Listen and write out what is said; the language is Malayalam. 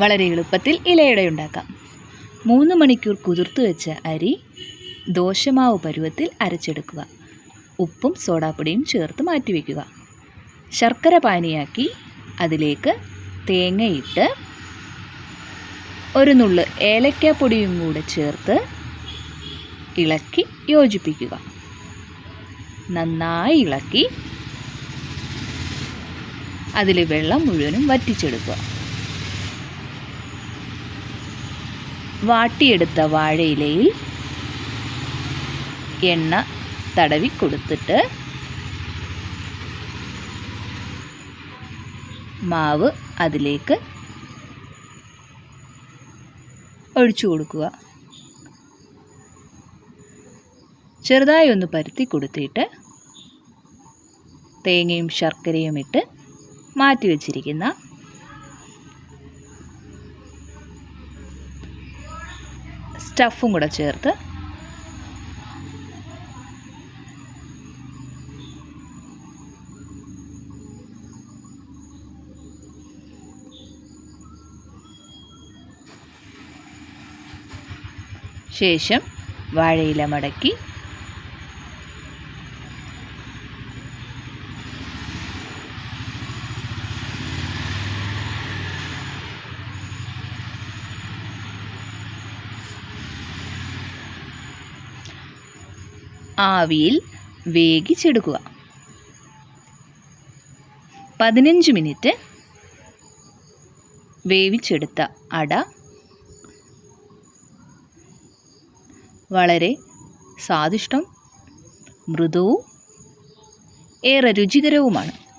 വളരെ എളുപ്പത്തിൽ ഇലയുടെ ഉണ്ടാക്കാം മൂന്ന് മണിക്കൂർ കുതിർത്ത് വെച്ച അരി ദോശമാവ് പരുവത്തിൽ അരച്ചെടുക്കുക. ഉപ്പും സോഡാപ്പൊടിയും ചേർത്ത് മാറ്റിവെക്കുക. ശർക്കര പാനിയാക്കി അതിലേക്ക് തേങ്ങയിട്ട് ഒരു നുള്ള് ഏലക്കാപ്പൊടിയും കൂടെ ചേർത്ത് ഇളക്കി യോജിപ്പിക്കുക. നന്നായി ഇളക്കി അതിൽ വെള്ളം മുഴുവനും വറ്റിച്ചെടുക്കുക. വാട്ടിയെടുത്ത വാഴയിലയിൽ എണ്ണ തടവി കൊടുത്തിട്ട് മാവ് അതിലേക്ക് ഒഴിച്ചു കൊടുക്കുക. ചെറുതായി ഒന്ന് പരുത്തി കൊടുത്തിട്ട് തേങ്ങയും ശർക്കരയും ഇട്ട് മാറ്റി വച്ചിരിക്കുന്ന സ്റ്റഫും കൂടെ ചേർത്ത് ശേഷം വാഴയില മടക്കി ആവിയിൽ വേവിച്ചെടുക്കുക. പതിനഞ്ച് മിനിറ്റ് വേവിച്ചെടുത്ത അട വളരെ സ്വാദിഷ്ടം മൃദുവും ഏറെ രുചികരവുമാണ്.